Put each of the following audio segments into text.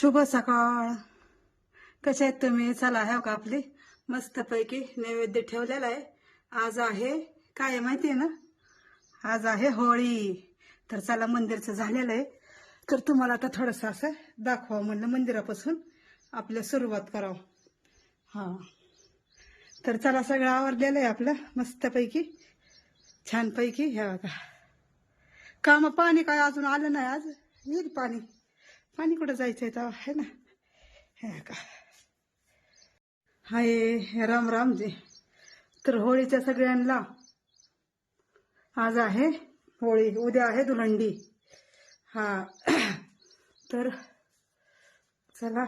शुभ सकाळ. कसे आहेत तुम्ही? चला ह्या का आपली? मस्तपैकी नैवेद्य ठेवलेला आहे. आज आहे काय आहे माहिती आहे ना? आज आहे होळी. तर चला मंदिरचं झालेलं आहे. तर तुम्हाला आता थोडंसं असं दाखवा म्हणलं मंदिरापासून. आपल्या सुरुवात करावं. हां. तर चला सगळं आवरलेलं आहे आपलं मस्तपैकी. छानपैकी ह्या बघा. काम पाणी काय अजून आलं नाही आज? येईल पाणी. पाणी कुठं जायचं आहे तेव्हा? आहे ना? हे का? हाय राम राम जी. तर होळीच्या सगळ्यांना आज आहे होळी उद्या आहे दुलंडी. हा. तर चला.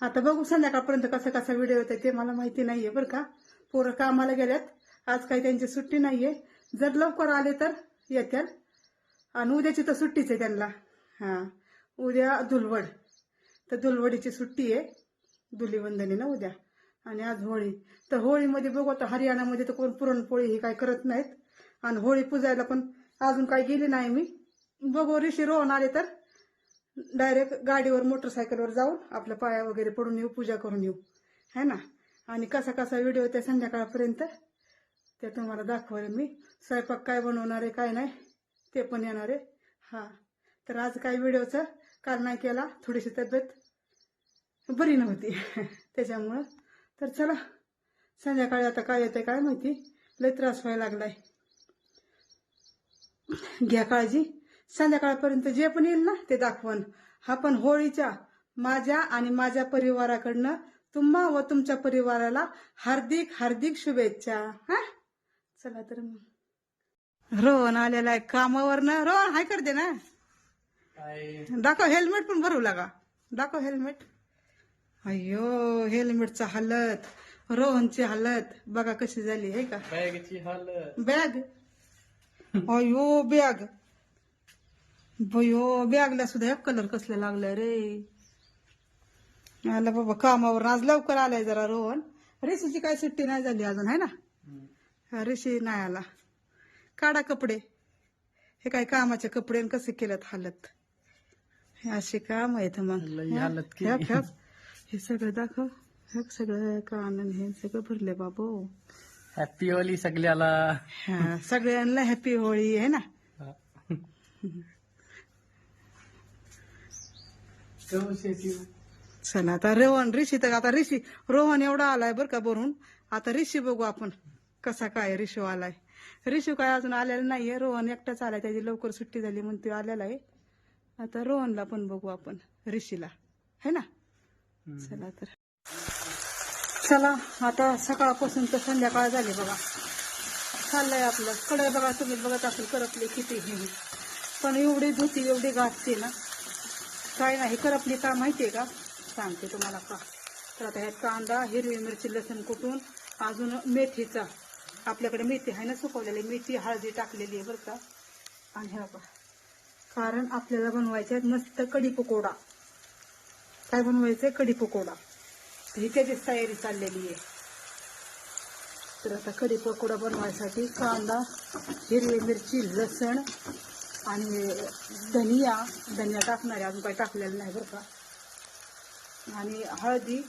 आता बघू संध्याकाळपर्यंत कसा कसा व्हिडिओ येतो ते मला माहिती नाहीये बरं का. पोरं कामाला गेल्यात. आज काही त्यांची सुट्टी नाहीये. जर लवकर आले तर येत्याल आणि उद्याची तर सुट्टीच आहे त्यांना. हां. उद्या दुलवड तर दुलवडीची सुट्टी आहे धुलीवंदनी ना उद्या. आणि आज होळी. तर होळीमध्ये बघू आता हरियाणामध्ये तर कोण पुरणपोळी ही काय करत नाहीत. आणि होळी पुजायला पण अजून काही गेली नाही मी. बघू ऋषी रोहन आले तर डायरेक्ट गाडीवर मोटरसायकलवर जाऊन आपल्या पाया वगैरे पडून येऊ पूजा करून येऊ. है ना? आणि कसा कसा व्हिडिओ त्या संध्याकाळपर्यंत ते तुम्हाला दाखवेल मी. स्वयंपाक काय बनवणार आहे काय नाही ते पण येणार आहे. हा. तर आज काय व्हिडिओचं? काल केला थोडीशी तब्येत बरी नव्हती. त्याच्यामुळं. तर चला संध्याकाळी आता काय येते काय माहिती? लय त्रास व्हायला लागलाय. घ्या काळजी. संध्याकाळपर्यंत जे पण येईल ना ते दाखवण हा पण होळीच्या माझ्या आणि माझ्या परिवाराकडनं तुम्हा व तुमच्या परिवाराला हार्दिक हार्दिक शुभेच्छा. हा? चला तर मग. रोहन आलेला आहे कामावर ना रोहन हाय करते ना. दाखव हेल्मेट पण भरू लागा. दाखव हेल्मेट अय्यो हेल्मेटचा हालत. रोहनची हालत. बघा कशी झाली आहे का? बॅगची हालत. बॅग? अयो बॅग. बयो बॅगला सुद्धा एक कलर कसला लागलाय रे? आला बाबा कामावर आज लवकर आलाय जरा रोहन. ऋषीची काय सुट्टी नाही झाली अजून है ना? ऋषी नाही आला. काढा कपडे. हे काय कामाचे कपडे आणि कसे केलेत हालत? असे काम आहेत मग. हा? हे सगळं दाखव. हे सगळं कान आणि हे सगळं भरले बाबू. हॅपी होली सगळ्याला. हा सगळ्यांना हॅपी होळी आहे ना? चला आता रोहन ऋषी तर आता ऋषी रोहन एवढा आलाय बरं का भरून. आता ऋषी बघू आपण कसा काय ऋषू आलाय. ऋषू काय अजून आलेला नाहीये रोहन एकटाच आलाय त्याची लवकर सुट्टी झाली म्हणून तो आलेला आहे. आता रोहनला पण बघू आपण ऋषीला. है ना? चला तर. चला आता सकाळपासून तर संध्याकाळ झाली बघा. चाललंय आपलं. कडे बघा तुम्ही बघत असेल करपली किती हे. पण एवढी धुती एवढी घासते ना. काय नाही करपली का माहितीये का? सांगते तुम्हाला का? तर आता ह्यात कांदा हिरवी मिरची लसूण कुटून अजून मेथीचा. आपल्याकडे मेथी आहे ना सुकवलेली मेथी हळदी टाकलेली आहे बरं का? आणि हे बघा. कारण आपल्याला बनवायचे आहेत मस्त कढी पकोडा. काय बनवायचंय? कढी पकोडा. ही त्याचीच तयारी चाललेली आहे. तर आता कढी पकोडा बनवायसाठी कांदा हिरवी मिरची लसण आणि धनिया धनिया टाकणार. आहे अजून काही टाकलेलं नाही बरं का. आणि हळदी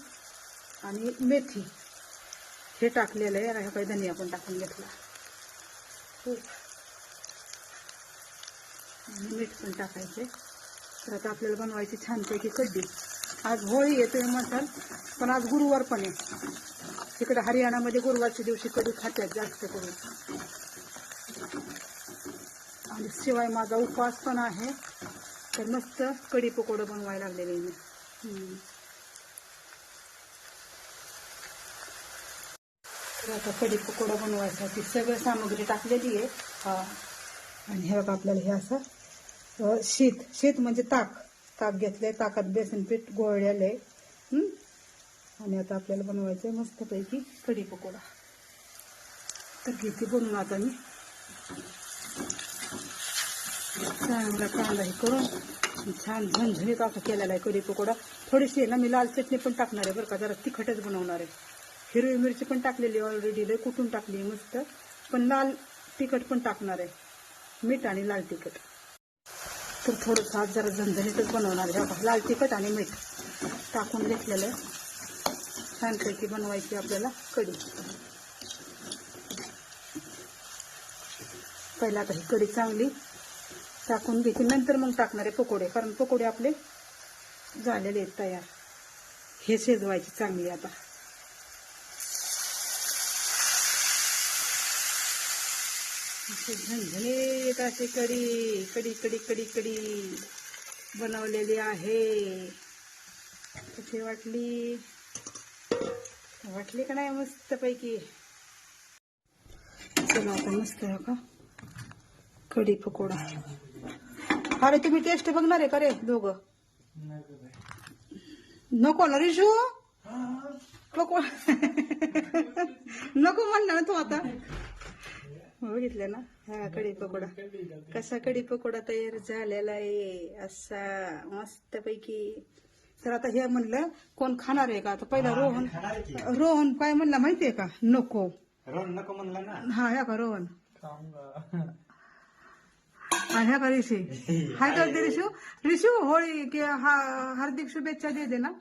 आणि मेथी. हे टाकलेलं आहे. आणि काही धनिया पण टाकून घेतला. हो. आणि मीठ पण टाकायचे. तर आता आपल्याला बनवायची छानपैकी कड्डी आज होळी येतोय म्हणतात पण आज गुरुवार पण आहे. तिकडे हरियाणामध्ये गुरुवारच्या दिवशी कडी खात्यात जास्त करून. आणि शिवाय माझा उपवास पण आहे. तर मस्त कढी पकोडं बनवायला लागलेले मी. तर आता कढी पकोडा बनवायसाठी सगळं सामग्री टाकलेली आहे. हा. आणि हे बघा आपल्याला हे असं शीत शीत म्हणजे ताक. ताक घेतलंय ताकात बेसन पीठ गोळलेलंय आणि आता आपल्याला बनवायचं आहे मस्तपैकी कढी पकोडा. तर घेते बनवून आता मी. चांगला कांदा हे करून. छान झणझणीत असं केलेला आहे कढी पकोडा. थोडीशी ना मी लाल चटणी पण टाकणार आहे बरं का जरा तिखटच बनवणार आहे. हिरवी मिरची पण टाकलेली ऑलरेडी लय कुठून टाकली मस्त. पण लाल तिखट पण टाकणार आहे. मीठ आणि लाल तिखट. तर थोडंसं आज जरा झणझणीतच बनवणार आहे. लाल तिखट आणि मीठ टाकून घेतलेलं आहे. छानपैकी बनवायची आपल्याला कढी. पहिला आता ही कढी चांगली टाकून घेते. नंतर मग टाकणारे पकोडे कारण पकोडे आपले झालेले आहेत तयार. हे शिजवायची चांगली आता. अशी झणझणीत अशी कढी कडी कडी कढी कढी बनवलेली आहे. कशी वाटली? वाटली का नाही मस्त पैकी चला आता मस्त आहे का? कढी पकोडा. अरे तुम्ही टेस्ट बघणार आहे का रे दोघं? नको ना रिशू. पकोडा नको म्हणणार ना तू आता. बघितलं ना? हा कढी पकोडा. कसा कढी पकोडा तयार झालेला आहे असा मस्त पैकी तर आता हे म्हणलं कोण खाणार आहे का? आता पहिला रोहन. रोहन काय म्हणला माहितीये का? नको. रोहन नको म्हणला ना? हा ह्या का रोहन? ह्या का ऋषी? हाय का रिशू रिशू होळी की हा हार्दिक शुभेच्छा दे दे ना.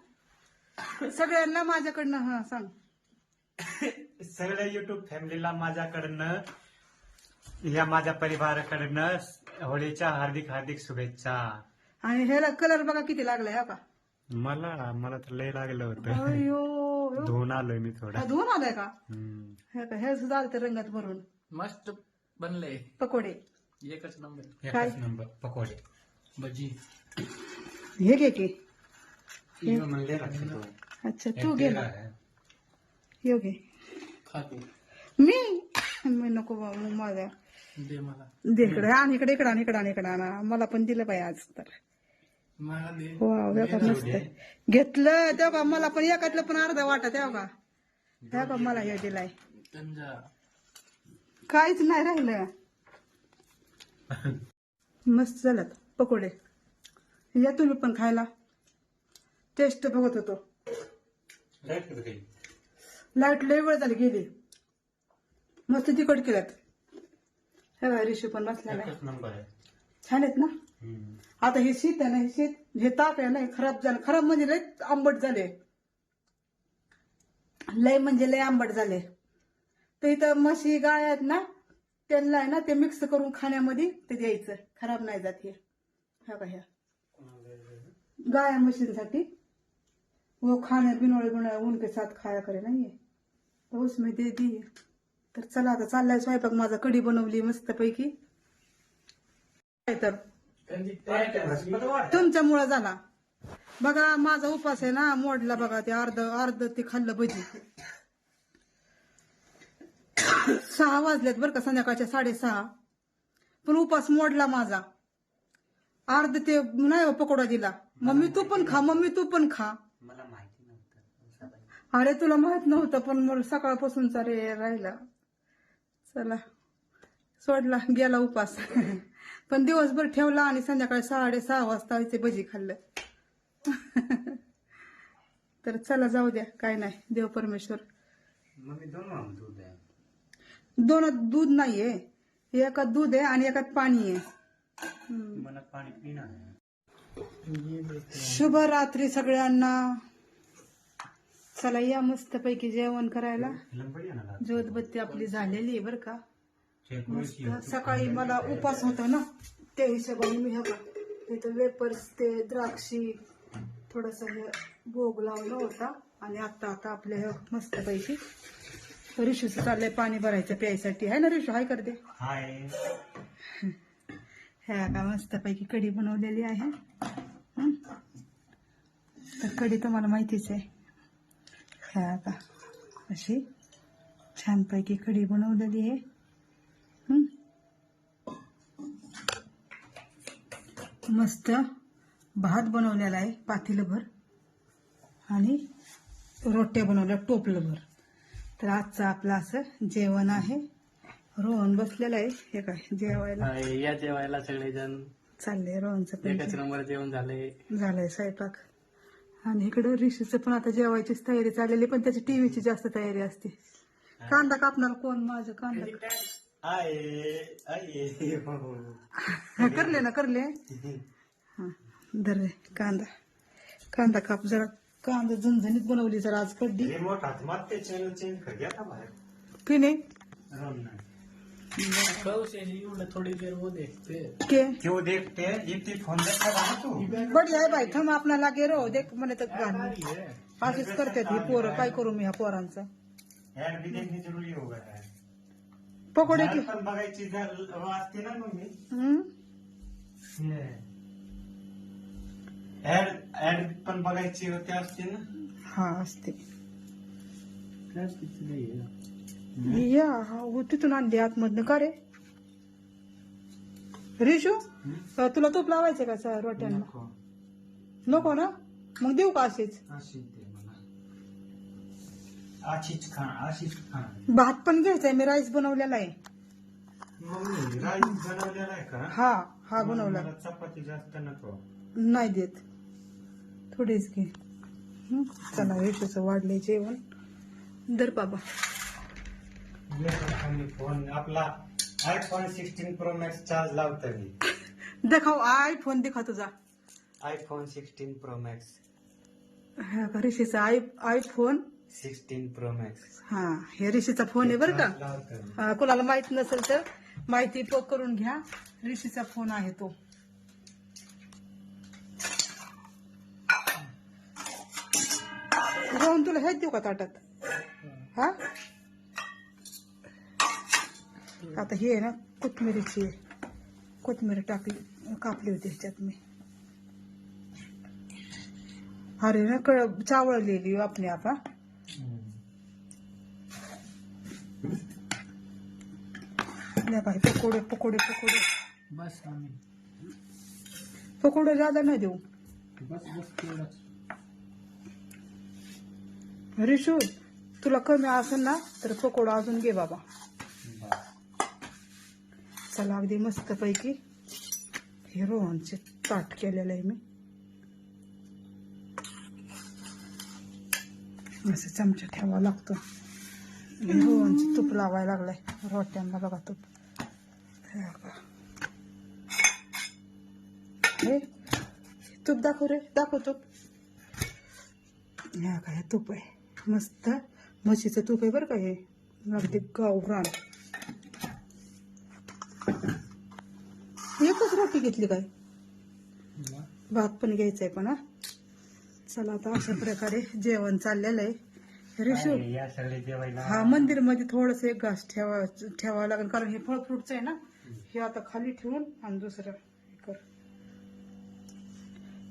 सगळ्यांना माझ्याकडनं हा सांग. सगळ्या युट्यूब फॅमिलीला माझ्याकडनं या माझ्या परिवाराकडनं होळीच्या हार्दिक हार्दिक शुभेच्छा. आणि ह्याला कलर बघा किती लागलाय हा का? मला मला तर लय लागलं होतं. अयो धुवून आलोय मी थोडा. हा धुवून आलाय का? हम्म. हे का हे सुद्धा आलं रंगात भरून. मस्त बनले पकोडे. एकच नंबर काय? एकच नंबर पकोडे. भजी. हे घे की. म्हणले. अच्छा तू घे ना. ये घे. खातो मी? मी नको बा, मग माझ्या. दे मला. दे इकडे. आणि इकडे इकडे आणि इकडे आणि इकडे. आणा मला पण दिलं पाहिजे आज तर. मला दे. वाव हे का मस्त आहे. घेतलं तेव्हा का मला पण एकातलं पण अर्धा वाटा तेव्हा का तेव्हा का मला हे दिलाय. तंजा. काहीच नाही राहिलं. मस्त झालं. पकोडे. या तुम्ही पण खायला. टेस्ट बघत होतो? लाइट लय वेळ झाली गेली. मस्त तिखट केल्यात. हे बघा रिशू पण बसलेला आहे. एकच नंबर आहे. छान आहेत ना? हम्म. आता हे शीत आहे ना हे शीत हे ताप आहे ना हे खराब झालं. खराब म्हणजे लय आंबट झाले. लय म्हणजे लय आंबट झाले. तर इथं म्हशी गाय आहेत ना त्यांना आहे ना ते मिक्स करून खाण्यामध्ये ते द्यायचं. खराब नाही जात हे. ह्या. का ह्या गाय म्हशींसाठी. वो खाने बिनोळे बिनोळे उनके साथ खाया करे नाहीये तो उसमें दे दिए तर चला आता चाललाय स्वयंपाक. माझा कढी बनवली मस्त पैकी तर? तुमच्यामुळं झाला. बघा माझा उपास आहे ना मोडला बघा ते अर्ध अर्ध ते खाल्लं भजी. सहा वाजलेत बरं का संध्याकाळच्या साडेसहा. पण उपास मोडला माझा. अर्ध ते नाही हो पकोडा दिला. मम्मी तू पण खा मम्मी तू पण खा. मला माहिती नव्हतं. अरे तुला माहीत नव्हतं पण मग सकाळपासूनचा रे राहिला. चला. सोडला गेला उपास. पण दिवसभर ठेवला आणि संध्याकाळी साडेसहा वाजता इथे भजी खाल्लं. तर चला जाऊ द्या. काय नाही देव परमेश्वर. दोन दूध आहे दोन दूध नाहीये. एकात दूध आहे आणि एकात पाणी आहे. हम्म. मला पाणी पिणं आहे. शुभ रात्री सगळ्यांना. चला या मस्त पैकी जेवण करायला. ज्योतबत्ती आपली झालेली आहे बरं का. मस्त. सकाळी मला उपास होता ना त्या हिशोबाने मी हे बघ इथं वेपर्स ते द्राक्षी थोडस हे भोग लावला होता. आणि आता आता आपल्या हे मस्त पैकी रिशूचं चाललंय पाणी भरायचं प्यायसाठी. आहे ना रिशू? हाय करते. हाय. का मस्त पैकी कढी बनवलेली आहे. हं? तर कढी तुम्हाला माहितीच आहे. ह्या का अशी छानपैकी कढी बनवलेली आहे? मस्त भात बनवलेला आहे पातेलभर. आणि रोट्या बनवल्या टोपलंभर. तर आजचं आपलं असं जेवण आहे. रोहन बसलेलं आहे. हे काय जेवायला? या जेवायला सगळेजण. चाललंय रोहनचं एकच नंबर जेवण झाले झालंय स्वयंपाक. आणि इकडं ऋषीचं पण आता जेवायचीच तयारी चाललेली पण त्याची टीव्हीची जास्त तयारी असते. कांदा कापणार कोण? माझं कांदा हो करले ना करले. हा धर रे कांदा. कांदा काप जरा. कांदा झणझणीत बनवली जरा आज कड्डी रिमोट हात मारते चॅनल चेंज कर घ्या बाहेर. पिणे. नाही थोडी देर वो देखते के? क्यों देखते हैं? इतनी फोन देखा बढिया आहे बाई थम आपणाला गे रो देख म्हणे तर. है अशीच करतात ही पोरं काय करू मी ह्या पोरांचं? ऍड भी देखनी जरूरी होगा है। पकोडे की पण बघायची जर वाचते ना मग मी हम्म? ऍड ऍड पण बघायची होते असते ना। हा असते काय तिथे या हा, तिथून आणली आतमधनं. का रे? रिशू अ, तुला तूप लावायचं का सर रोट्यांना? नको. नको ना? मग देऊ का अशीच? अशीच दे मला. अशीच खा अशीच खा. भात पण घ्यायचाय मी राईस बनवलेला आहे. मम्मी राईस बनवलेला आहे का? हा हा बनवला. मला चपाती जास्त नको. नाही देत. थोडीच घे. हं? चला रिशूचं वाढलंय जेवण. दर बाबा. फोन आपला iPhone sixteen pro max charge लावतो मी. देखाव आय फोन दिखा तुझा. आयफोन सिक्स्टीन प्रो मॅक्स हा का ऋषीचा I iPhone sixteen pro max हा हे ऋषीचा फोन आहे बरं का? मी. अं, कोणाला माहीत नसेल तर माहिती प करून घ्या. ऋषीचा फोन आहे तो. राहून तुला हेच देऊ का ताटात? हा? आता हे आहे ना कोथमिरीची. कोथमिरी टाकली कापली होती ह्याच्यात मी अरे ना कळ चावळलेली आपली आता हम्म. नाही बाई पकोडे पकोडे पकोडे बस पकोडे ज्यादा नाही देऊ बस बस तेवढंच रिशू तुला कमी असेल ना तर पकोडा अजून घे बाबा. चला अगदी मस्त पैकी. हे रोहनचे ताट केलेलं आहे मी. असं चमचा ठेवावा लागतो. रोहनचे तूप लावायला लागलाय. रोट्यांना बघा तूप. हे हे? तूप दाखव रे. दाखव तूप. हे काय तूप आहे. मस्त. म्हशीचं तूप आहे बरं का हे. अगदी गावरान. एकच रोटी घेतली काय? भात पण घ्यायचंय पण हा. चला आता अशा प्रकारे जेवण चाललेलं आहे. रिशू हा मंदिरमध्ये थोडस एक घास ठेवा ठेवावं लागेल कारण हे फळ फ्रूटच आहे ना हे आता खाली ठेवून आणि दुसरं हे कर.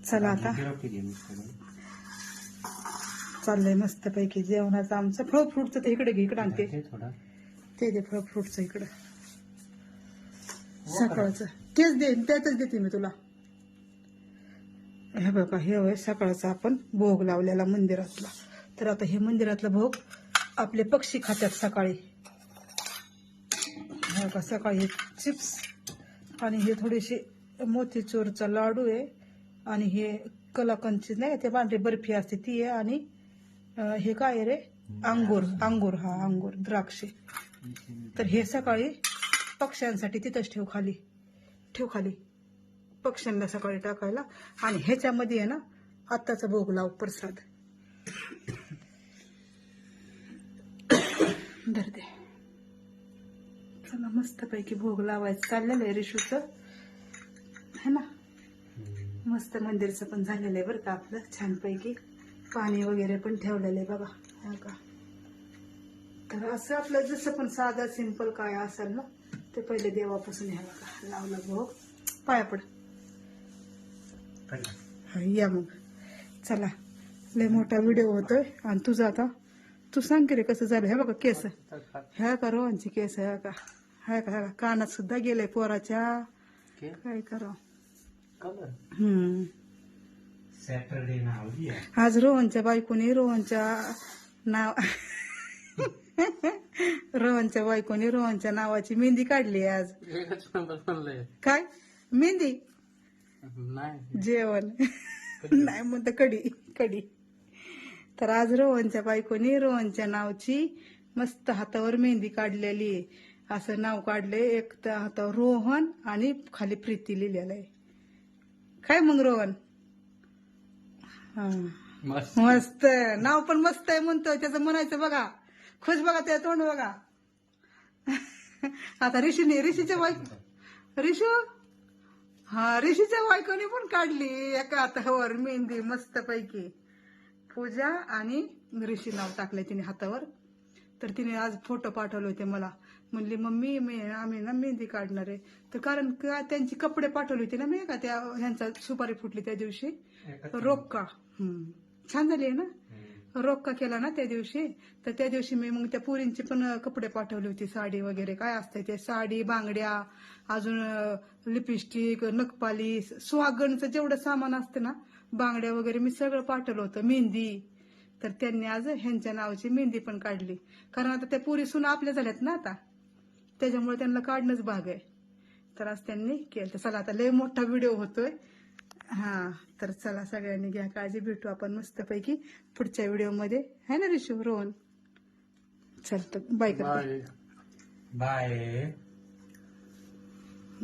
चला आता? चाललंय मस्त पैकी जेवणाचं आमचं. फळ फ्रूटचं ते इकडे घे इकडे आणते ते. फळ फ्रूटचं इकडं. सकाळचं. तेच देईन त्यातच देते मी तुला. हे बघा हे होय सकाळचा आपण भोग लावलेला मंदिरातला. तर आता हे मंदिरातला भोग आपले पक्षी खात्यात सकाळी. हे बघा सकाळी हे चिप्स आणि हे थोडेसे मोतीचूरचा लाडू आहे. आणि हे कलाकंदची नाही ते पांढरी बर्फी असते ती आहे. आणि हे काय आहे रे? अंगूर अंगूर हा अंगूर द्राक्षे. तर हे सकाळी पक्ष्यांसाठी तिथंच ठेव खाली. ठेव खाली. पक्ष्यांना सकाळी टाकायला. आणि ह्याच्यामध्ये आहे ना आत्ताचा भोग लाव प्रसाद. धरते चला मस्तपैकी भोग लावायचं. चाललेलं आहे रिशूचं. है ना? मस्त मंदिरचं पण झालेलं आहे बरं का आपलं. छानपैकी. पाणी वगैरे पण ठेवलेलं आहे बाबा हा का? तर असं आपलं जसं पण साधा सिंपल काय असेल ना ते पहिले देवापासून ह्या बघा लावला भोग पाया पड. हा, या मग. चला लय मोठा व्हिडिओ होतोय. आणि तुझं आता तू सांग की रे कसं झालं? हे बघा केस. ह्या का रोहनची केस ह्या का? ह्या का ह्या का? कानात सुद्धा गेलंय पोराच्या. काय करा हम्म. सॅटरडे नाव आहे आज रोहनच्या बायकोने रोहनच्या नाव रोहनच्या बायकोने रोहनच्या नावाची मेहंदी काढली आज. काय? मेहंदी? नाही. जेवण. नाही म्हणतं कढी कढी. तर आज रोहनच्या बायकोने रोहनच्या नावची मस्त हातावर मेहंदी काढलेली आहे. असं नाव काढले एक त्या हातावर रोहन आणि खाली प्रीती लिहिलेलं आहे. काय मग रोहन? हा. मस्त. मस्त. नाव पण मस्त आहे म्हणतोय त्याचं म्हणायचं बघा. खुश बघा त्या तोंड बघा. आता ऋषीने ऋषीच्या बायको ऋषू? हा ऋषीच्या बायकोने पण काढली. एका हातावर मेहंदी मस्त पैकी. पूजा आणि ऋषी नाव टाकलंय तिने हातावर. तर तिने आज फोटो पाठवले होते मला. म्हणली मम्मी मी आम्ही ना मेहंदी काढणार आहे. तर कारण का त्यांची कपडे पाठवले होते ना मी का त्या ह्यांचा सुपारी फुटली त्या दिवशी? हम्म. छान झाली आहे ना? रोक्का केला ना त्या दिवशी तर त्या दिवशी मी मग त्या पुरींची पण कपडे पाठवली होती साडी वगैरे. काय असते ते? साडी बांगड्या अजून लिपस्टिक नखपालीस सुहागणचं जेवढं सामान असतं ना बांगड्या वगैरे मी सगळं पाठवलं होतं. मेहंदी. तर त्यांनी आज ह्यांच्या नावाची मेहंदी पण काढली. कारण आता त्या पुरी सुना आपल्या झाल्यात ना आता. त्याच्यामुळे त्यांना काढणंच भाग आहे. तर आज त्यांनी केलं. तर चला आता लय मोठा व्हिडिओ होतोय. हा तर चला सगळ्यांनी घ्या काळजी भेटू आपण मस्तपैकी पुढच्या व्हिडिओमध्ये. है ना ऋषू रोहन? चल तर बाय करते. बाय बाय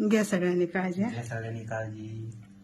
घ्या सगळ्यांनी काळजी हा. या सगळ्यांनी काळजी.